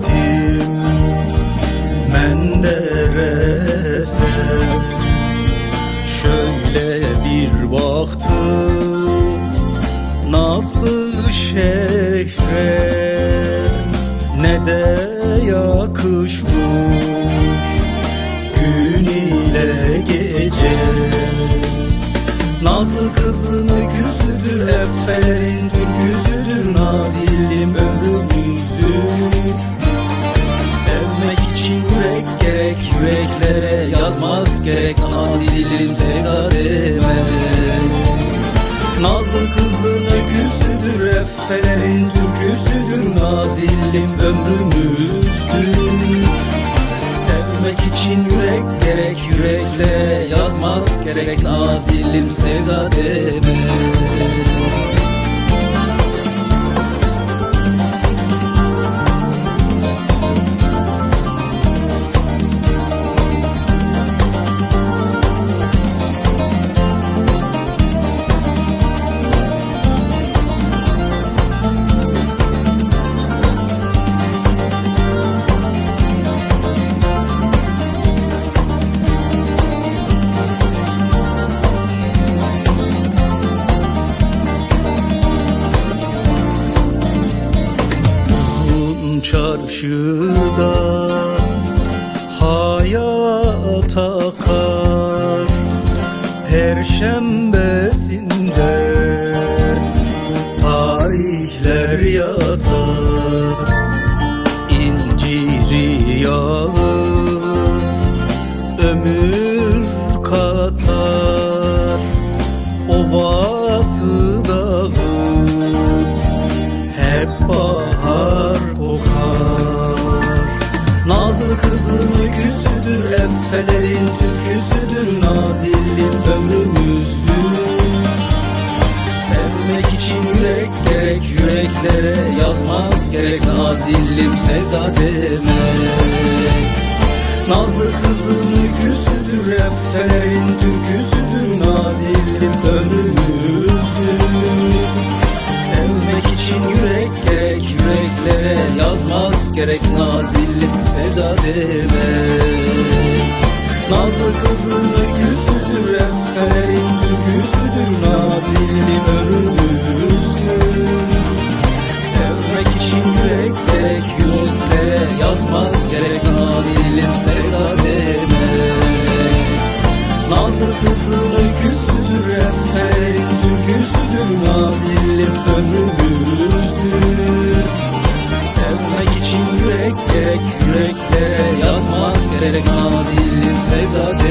geçtim. Menderes'e Şöyle bir baktım. Nazlı şehre. Ne de yakışmış. Gün ile gece. Nazlı kızın öyküsüdür efendim Türküsüdür. Nazilim ömrümüzün Sevmek için yürek gerek Yüreklere yazmak gerek Nazilim sevda demek. Nazlı kızın öyküsüdür Effelerin türküsüdür Nazilim ömrümüzdür Sevmek için yürek gerek Yüreklere yazmak gerek Nazilim sevda çarşıda hayat akar Perşembesinde tarihler yatar. İnciri yağır ömür katar. Ovası dağır hep bahar Effelerin türküsüdür Nazilim ömrümüzdür Sevmek için yürek gerek Yüreklere yazmak gerek Nazilim sevda demek. Nazlı kızın öyküsüdür Effelerin türküsüdür Nazilim ömrümüzdür Sevmek için yürek gerek Yüreklere yazmak gerek Nazilim sevda demek Nazlı kızın öyküsüdür Effelerin türküsüdür Nazilim ömrümüzdür. Sevmek için yürek gerek Yüreklere yazmak gerek Nazilim sevda demek Nazlı kızın öyküsüdür Effelerin türküsüdür Nazilim ömrümüzdür. Sevmek için yürek gerek Yüreklere yazmak gerek Nazilim sevda demek